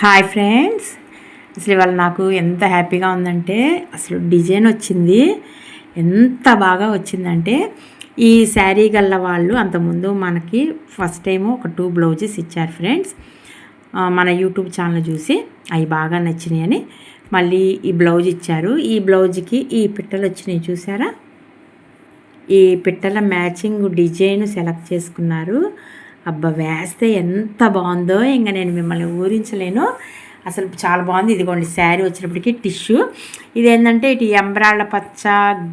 Hi friends అసలు ఇవాళ నాకు ఎంత హ్యాపీగా ఉందంటే అసలు డిజైన్ వచ్చింది. ఎంత బాగా వచ్చిందంటే ఈ శారీ గల్ల వాళ్ళు అంతకుముందు మనకి ఫస్ట్ టైం ఒక టూ బ్లౌజెస్ ఇచ్చారు ఫ్రెండ్స్ మన యూట్యూబ్ ఛానల్ చూసి అవి బాగా నచ్చినాయని మళ్ళీ ఈ బ్లౌజ్ ఇచ్చారు. ఈ బ్లౌజ్కి ఈ పిట్టలు వచ్చినాయి చూసారా? ఈ పిట్టల మ్యాచింగ్ డిజైన్ సెలెక్ట్ చేసుకున్నారు. అబ్బా వేస్తే ఎంత బాగుందో ఇంకా నేను మిమ్మల్ని ఊరించలేను అసలు చాలా బాగుంది. ఇదిగోండి శారీ వచ్చినప్పటికీ టిష్యూ. ఇది ఏంటంటే ఇటు ఎంబ్రాళ్ళ పచ్చ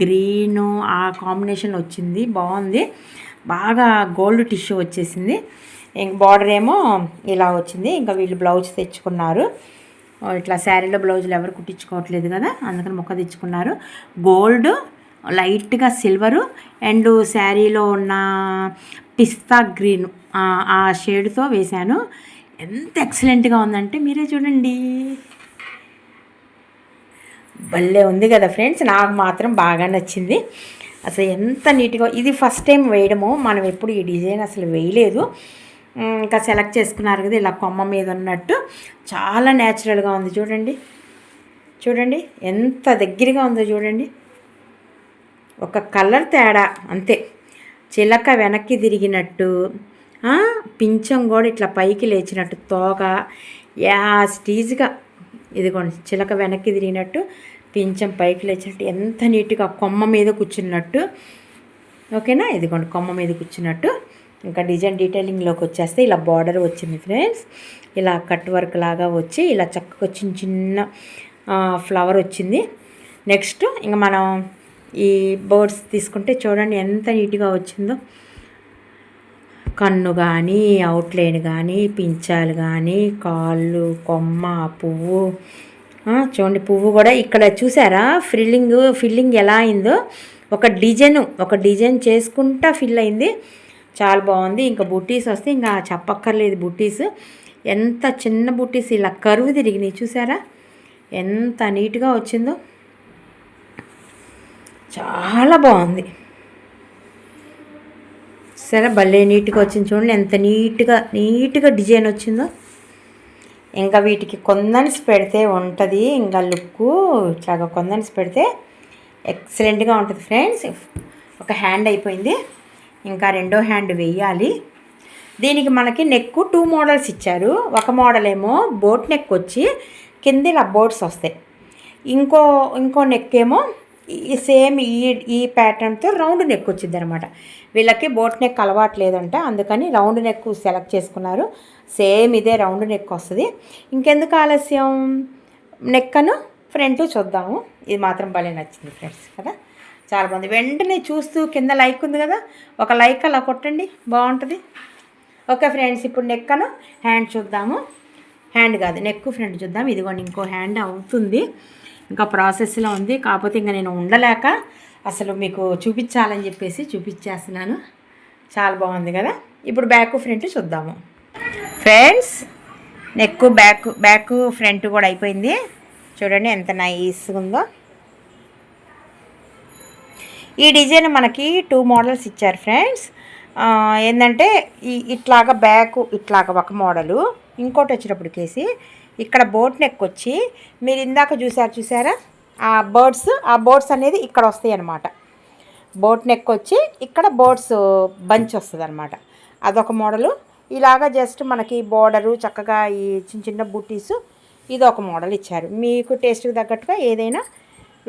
గ్రీను ఆ కాంబినేషన్ వచ్చింది. బాగుంది. బాగా గోల్డ్ టిష్యూ వచ్చేసింది. ఇంక బార్డర్ ఏమో ఇలా వచ్చింది. ఇంకా వీళ్ళు బ్లౌజ్ తెచ్చుకున్నారు. ఇట్లా శారీలో బ్లౌజులు ఎవరు కుట్టించుకోవట్లేదు కదా అందుకని మొక్క తెచ్చుకున్నారు. గోల్డ్ లైట్గా సిల్వరు అండ్ శారీలో ఉన్న పిస్తా గ్రీన్. ఆ షేడ్తో వేశాను. ఎంత ఎక్సలెంట్గా ఉందంటే మీరే చూడండి. భలే ఉంది కదా ఫ్రెండ్స్ నాకు మాత్రం బాగా నచ్చింది. అసలు ఎంత నీట్గా ఇది ఫస్ట్ టైం వేయడము మనం ఎప్పుడు ఈ డిజైన్ అసలు వేయలేదు. ఇంకా సెలెక్ట్ చేసుకున్నారు కదా ఇలా కొమ్మ మీద ఉన్నట్టు. చాలా న్యాచురల్గా ఉంది చూడండి. చూడండి ఎంత దగ్గరగా ఉందో చూడండి. ఒక కలర్ తేడా అంతే. చిలక వెనక్కి తిరిగినట్టు. పించం కూడా ఇట్లా పైకి లేచినట్టు తోక యా స్టీజ్గా. ఇదిగోండి చిలక వెనక్కి తిరిగినట్టు పించం పైకి లేచినట్టు ఎంత నీట్గా కొమ్మ మీద కూర్చున్నట్టు. ఓకేనా? ఇదిగోండి కొమ్మ మీద కూర్చున్నట్టు. ఇంకా డిజైన్ డీటెయిలింగ్లోకి వచ్చేస్తే ఇలా బార్డర్ వచ్చింది ఫ్రెండ్స్. ఇలా కట్ వర్క్ లాగా వచ్చి ఇలా చక్కగా చిన్న చిన్న ఫ్లవర్ వచ్చింది. నెక్స్ట్ ఇంకా మనం ఈ బర్డ్స్ తీసుకుంటే చూడండి ఎంత నీట్గా వచ్చిందో. కన్ను కానీ అవుట్లైన్ కానీ పించాలు కానీ కాళ్ళు కొమ్మ పువ్వు. చూడండి పువ్వు కూడా ఇక్కడ చూసారా? ఫిల్లింగ్ ఫిల్లింగ్ ఎలా అయిందో? ఒక డిజైన్ ఒక డిజైన్ చేసుకుంటా ఫిల్ అయింది. చాలా బాగుంది. ఇంకా బుట్టీస్ వస్తే ఇంకా చెప్పక్కర్లేదు బుట్టీస్ ఎంత చిన్న బుట్టీస్ ఇలా కరువు తిరిగినాయి చూసారా? ఎంత నీట్గా వచ్చిందో. చాలా బాగుంది. సరే భలే నీట్గా వచ్చింది చూడండి. ఎంత నీట్గా నీట్గా డిజైన్ వచ్చిందో. ఇంకా వీటికి కొందన్స్ పెడితే ఉంటుంది. ఇంకా లుక్ ఇట్లాగా కొందన్స్ పెడితే ఎక్సలెంట్గా ఉంటుంది ఫ్రెండ్స్. ఒక హ్యాండ్ అయిపోయింది. ఇంకా రెండో హ్యాండ్ వేయాలి. దీనికి మనకి నెక్ టూ మోడల్స్ ఇచ్చారు. ఒక మోడల్ ఏమో బోట్ నెక్ వచ్చి కింద ఇలా బోట్స్ వస్తాయి. ఇంకో ఇంకో నెక్ ఏమో ఈ సేమ్ ఈ ఈ ప్యాటర్న్తో రౌండ్ నెక్ వచ్చింది అనమాట వీళ్ళకి బోట్ నెక్ అలవాటు లేదంట అందుకని రౌండ్ నెక్ సెలెక్ట్ చేసుకున్నారు. సేమ్ ఇదే రౌండ్ నెక్ వస్తుంది. ఇంకెందుకు ఆలస్యం? నెక్కను ఫ్రంట్ చూద్దాము. ఇది మాత్రం భలే నచ్చింది ఫ్రెండ్స్ కదా. చాలా బాగుంది. వెంటనే చూస్తూ కింద లైక్ ఉంది కదా ఒక లైక్ అలా కొట్టండి బాగుంటుంది. ఓకే ఫ్రెండ్స్ ఇప్పుడు నెక్కను హ్యాండ్ చూద్దాము. హ్యాండ్ కాదు నెక్ ఫ్రంట్ చూద్దాం ఇదిగోండి ఇంకో హ్యాండ్ అవుతుంది. ఇంకా ప్రాసెస్లో ఉంది. కాకపోతే ఇంకా నేను ఉండలేక అసలు మీకు చూపించాలని చెప్పేసి చూపించేస్తున్నాను. చాలా బాగుంది కదా? ఇప్పుడు బ్యాక్ ఫ్రంట్ చూద్దాము. Friends neck back back front కూడా అయిపోయింది. చూడండి ఎంత నైస్గా ఉందో. ఈ డిజైన్ మనకి టూ మోడల్స్ ఇచ్చారు ఫ్రెండ్స్. ఏంటంటే ఇట్లాగ ఇట్లాగా బ్యాక్ ఇట్లాగా ఒక మోడలు ఇంకోటి వచ్చినప్పటికేసి ఇక్కడ బోట్ నెక్ వచ్చి మీరు ఇందాక చూసారు చూసారా? ఆ బర్డ్స్ ఆ బోట్స్ అనేది ఇక్కడ వస్తాయి అన్నమాట బోట్ నెక్ వచ్చి ఇక్కడ బోట్స్ బంచ్ వస్తుంది అనమాట అదొక మోడలు ఇలాగా జస్ట్ మనకి బోర్డరు చక్కగా ఈ చిన్న చిన్న బుట్టీస్ ఇది ఒక మోడల్ ఇచ్చారు. మీకు టేస్ట్కి తగ్గట్టుగా ఏదైనా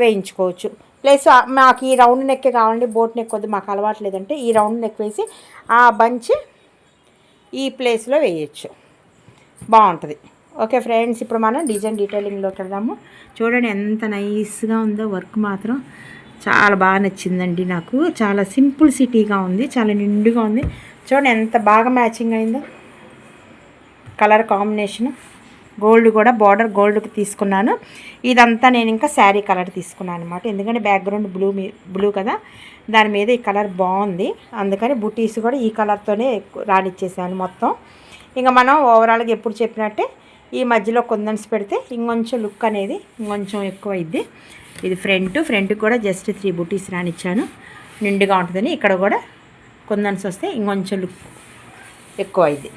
వేయించుకోవచ్చు. ప్లస్ మాకు ఈ రౌండ్ నెక్కే కావాలండి బోట్ నెక్ వద్దు మాకు అలవాటు లేదంటే ఈ రౌండ్ నెక్ వేసి ఆ బంచ్ ఈ ప్లేస్లో వేయచ్చు. బాగుంటుంది. ఓకే ఫ్రెండ్స్ ఇప్పుడు మనం డిజైన్ డీటెయిలింగ్లోకి వెళ్దాము. చూడండి ఎంత నైస్గా ఉందో వర్క్ మాత్రం చాలా బాగా నచ్చిందండి నాకు. చాలా సింపుల్ సిటీగా ఉంది చాలా నిండుగా ఉంది. చూడండి ఎంత బాగా మ్యాచింగ్ అయిందో. కలర్ కాంబినేషన్ గోల్డ్ కూడా బార్డర్ గోల్డ్కి తీసుకున్నాను. ఇదంతా నేను ఇంకా శారీ కలర్ తీసుకున్నాను అనమాట ఎందుకంటే బ్యాక్గ్రౌండ్ బ్లూ మీ బ్లూ కదా. దాని మీద ఈ కలర్ బాగుంది. అందుకని బుటీస్ కూడా ఈ కలర్తోనే రానిచ్చేసాను మొత్తం. ఇంకా మనం ఓవరాల్గా ఎప్పుడు చెప్పినట్టే ఈ మధ్యలో కొందన్స్ పెడితే ఇంకొంచెం లుక్ అనేది ఇంకొంచెం ఎక్కువ అయింది ఇది ఫ్రంట్ ఫ్రంట్ కూడా జస్ట్ త్రీ బుటీస్ రానిచ్చాను. నిండుగా ఉంటుందని ఇక్కడ కూడా కొందన్స్ వస్తే ఇంకొంచెం లుక్ ఎక్కువ అయింది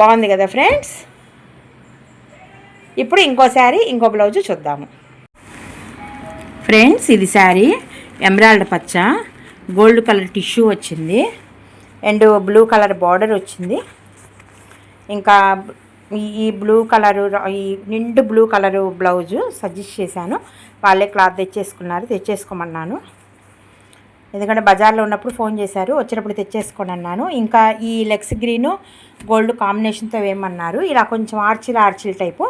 బాగుంది కదా ఫ్రెండ్స్? ఇప్పుడు ఇంకో శారీ ఇంకో బ్లౌజ్ చూద్దాము. ఫ్రెండ్స్ ఇది శారీ ఎమరాల్డ్ పచ్చ గోల్డ్ కలర్ టిష్యూ వచ్చింది. అండ్ బ్లూ కలర్ బార్డర్ వచ్చింది. ఇంకా ఈ బ్లూ కలరు ఈ నిండు బ్లూ కలరు బ్లౌజు సజెస్ట్ చేశాను. వాళ్ళే క్లాత్ తెచ్చేసుకున్నారు తెచ్చేసుకోమన్నాను. ఎందుకంటే బజార్లో ఉన్నప్పుడు ఫోన్ చేశారు వచ్చినప్పుడు తెచ్చేసుకోండి అన్నాను. ఇంకా ఈ లెగ్స్ గ్రీను గోల్డ్ కాంబినేషన్తో వేయమన్నారు. ఇలా కొంచెం ఆర్చిల్ ఆర్చిల్ టైపు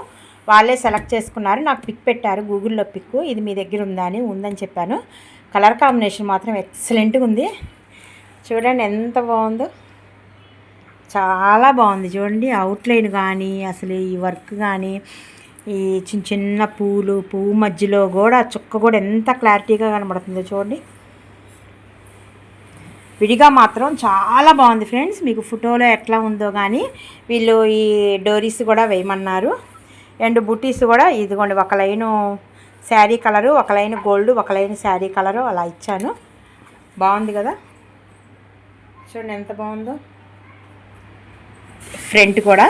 వాళ్ళే సెలెక్ట్ చేసుకున్నారు నాకు పిక్ పెట్టారు గూగుల్లో పిక్ ఇది మీ దగ్గర ఉందా అని ఉందని చెప్పాను. కలర్ కాంబినేషన్ మాత్రం ఎక్సలెంట్గా ఉంది. చూడండి ఎంత బాగుందో. చాలా బాగుంది. చూడండి అవుట్లైన్ కానీ అసలు ఈ వర్క్ కానీ ఈ చిన్న చిన్న పూలు పువ్వు మధ్యలో కూడా చుక్క కూడా ఎంత క్లారిటీగా కనబడుతుందో చూడండి. విడిగా మాత్రం చాలా బాగుంది ఫ్రెండ్స్ మీకు ఫోటోలో ఎట్లా ఉందో కానీ వీళ్ళు ఈ డోరీస్ కూడా వేయమన్నారు. అండ్ బుటీస్ కూడా ఇదిగోండి ఒక లైను శారీ కలరు ఒక లైన్ గోల్డ్ ఒక లైన్ శారీ కలరు అలా ఇచ్చాను. బాగుంది కదా? చూడండి ఎంత బాగుందో. ఫ్రంట్ కూడా.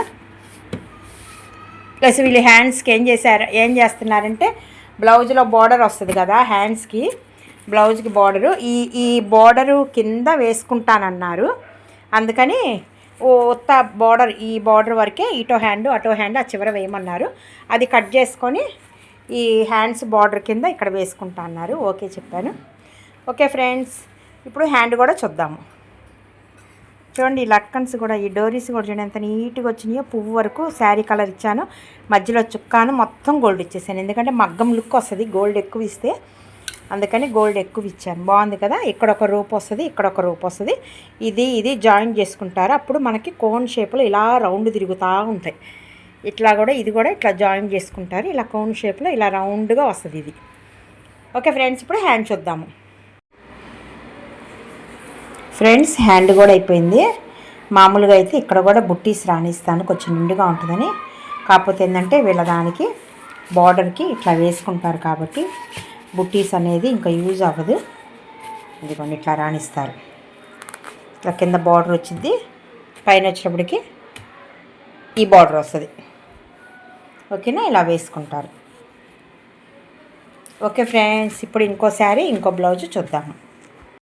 ప్లస్ వీళ్ళు హ్యాండ్స్కి ఏం చేశారు ఏం చేస్తున్నారంటే బ్లౌజ్లో బార్డర్ వస్తుంది కదా హ్యాండ్స్కి బ్లౌజ్కి బార్డరు ఈ ఈ బార్డరు కింద వేసుకుంటానన్నారు. అందుకని ఓ ఉత్త బార్డర్ ఈ బార్డర్ వరకే ఇటో హ్యాండ్ అటో హ్యాండ్ ఆ చివర వేయమన్నారు. అది కట్ చేసుకొని ఈ హ్యాండ్స్ బార్డర్ కింద ఇక్కడ వేసుకుంటా అన్నారు ఓకే చెప్పాను. ఓకే ఫ్రెండ్స్ ఇప్పుడు హ్యాండ్ కూడా చూద్దాము. చూడండి ఈ లక్కన్స్ కూడా ఈ డోరీస్ కూడా చూడండి ఎంత నీట్గా వచ్చినాయో పువ్వు వరకు శారీ కలర్ ఇచ్చాను. మధ్యలో చుక్కాను మొత్తం గోల్డ్ ఇచ్చేసాను. ఎందుకంటే మగ్గం లుక్ వస్తుంది గోల్డ్ ఎక్కువ ఇస్తే. అందుకని గోల్డ్ ఎక్కువ ఇచ్చాను. బాగుంది కదా? ఇక్కడ ఒక రూప్ వస్తుంది ఇక్కడ ఒక రూప్ వస్తుంది. ఇది ఇది జాయిన్ చేసుకుంటారు. అప్పుడు మనకి కోన్ షేప్లో ఇలా రౌండ్ తిరుగుతూ ఉంటాయి. ఇట్లా కూడా ఇది కూడా ఇట్లా జాయిన్ చేసుకుంటారు. ఇలా కోన్ షేప్లో ఇలా రౌండ్గా వస్తుంది ఇది. ఓకే ఫ్రెండ్స్ ఇప్పుడు హ్యాండ్ చూద్దాము. ఫ్రెండ్స్ హ్యాండ్ కూడా అయిపోయింది. మామూలుగా అయితే ఇక్కడ కూడా బుట్టీస్ రాణిస్తాను కొంచెం నిండుగా ఉంటుందని. కాకపోతే ఏంటంటే వీళ్ళ దానికి బార్డర్కి ఇట్లా వేసుకుంటారు కాబట్టి బుట్టీస్ అనేది ఇంకా యూజ్ అవ్వదు. ఇదిగోండి ఇట్లా రాణిస్తారు. ఇట్లా కింద బార్డర్ వచ్చింది. పైన వచ్చేటప్పటికి ఈ బార్డర్ వస్తుంది. ఓకేనా? ఇలా వేసుకుంటారు. ఓకే ఫ్రెండ్స్ ఇప్పుడు ఇంకో శారీ ఇంకో బ్లౌజ్ చూద్దాము.